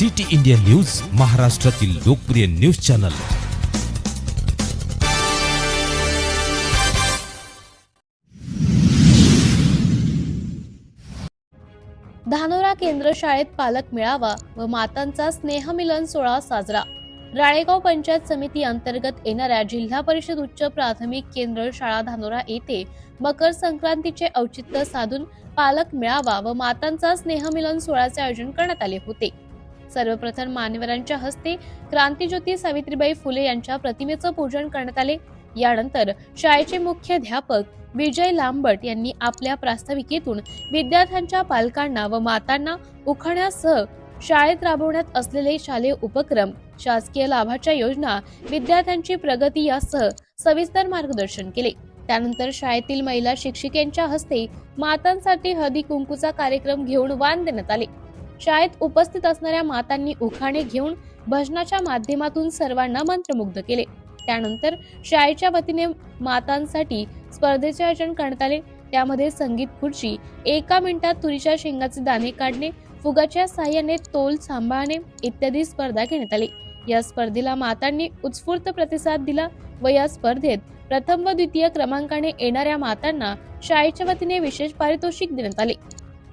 City India news महाराष्ट्रातील लोकप्रिय news channel. Dhanora केंद्र शाळेत पालक मेळावा व मातांचा स्नेहमिलन सोहळा साजरा. राळेगाव पंचायत समिती अंतर्गत येणाऱ्या जिल्हा परिषद उच्च प्राथमिक केंद्र शाळा धानोरा येथे मकर संक्रांतीचे औचित्य साधून पालक मेळावा व मातांचा स्नेहमिलन सोहळ्याचे आयोजन करण्यात आले होते. सर्वप्रथम मान्यवरांच्या हस्ते क्रांतीज्योती सावित्रीबाई फुले यांच्या प्रतिमेचं पूजन करण्यात आले. यानंतर शाळेचे मुख्याध्यापक विजय लांबट यांनी आपल्या प्रास्ताविकेतून विद्यार्थ्यांच्या पालकांना व मातांना उखाण्यासह शाळेत राबवण्यात असलेले शालेय उपक्रम शासकीय लाभाच्या योजना विद्यार्थ्यांची प्रगती यासह सविस्तर मार्गदर्शन केले. त्यानंतर शाळेतील महिला शिक्षिकेंच्या हस्ते मातांसाठी हदी कुंकूचा कार्यक्रम घेऊन वाण देण्यात आले. शाळेत उपस्थित असणाऱ्या मातांनी उखाणे घेऊन भजनाच्या माध्यमातून सर्वांना मंत्रमुग्ध केले. त्यानंतर शाळेच्या वतीने मातांसाठी स्पर्धेचे आयोजन करण्यात आले. त्यामध्ये संगीत खुर्ची एका मिनिटात तुरीच्या शेंगाचे दाणे काढणे फुगाच्या साह्याने तोल सांभाळणे इत्यादी स्पर्धा घेण्यात आली. या स्पर्धेला मातांनी उत्स्फूर्त प्रतिसाद दिला व या स्पर्धेत प्रथम व द्वितीय क्रमांकाने येणाऱ्या मातांना शाळेच्या वतीने विशेष पारितोषिक देण्यात आले.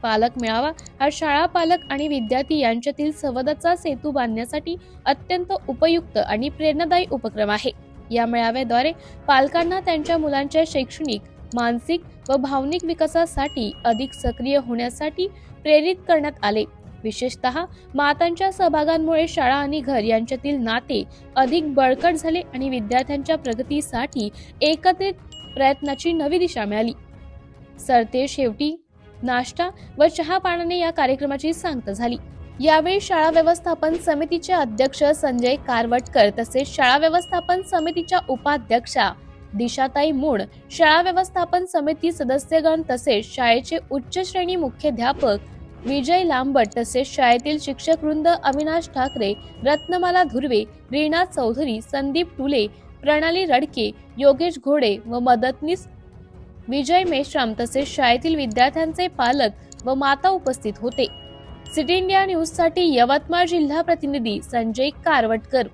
पालक मेळावा. हा शाळा पालक आणि विद्यार्थी यांच्यातील संवादाचा सेतू बांधण्यासाठी अत्यंत उपयुक्त आणि प्रेरणादायी उपक्रम आहे. या मेळाव्याद्वारे पालकांना त्यांच्या मुलांच्या शैक्षणिक मानसिक व भावनिक विकासासाठी अधिक सक्रिय होण्यासाठी प्रेरित करण्यात आले. विशेषतः मातांच्या सहभागांमुळे शाळा आणि घर यांच्यातील नाते अधिक बळकट झाले आणि विद्यार्थ्यांच्या प्रगतीसाठी एकत्रित प्रयत्नाची नवी दिशा मिळाली. सरते शेवटी नाश्ता व चहा पाण्याने या कार्यक्रमाची सांगता झाली. यावेळी शाळा व्यवस्थापन समितीचे अध्यक्ष संजय कारवटकर तसेच शाळा व्यवस्थापन समितीच्या उपाध्यक्षा दिशाताई मूड शाळा व्यवस्थापन समिती सदस्यगण तसेच शाळेचे उच्च श्रेणी मुख्याध्यापक विजय लांबट तसेच शाळेतील शिक्षक वृंद अविनाश ठाकरे रत्नमाला धुर्वे रीना चौधरी संदीप टुले प्रणाली रडके योगेश घोडे व मदतनीस विजय मेश्राम तसेच शाळेतील विद्यार्थ्यांचे पालक व माता उपस्थित होते. सिटी इंडिया न्यूजसाठी यवतमाळ जिल्हा प्रतिनिधी संजय कारवटकर.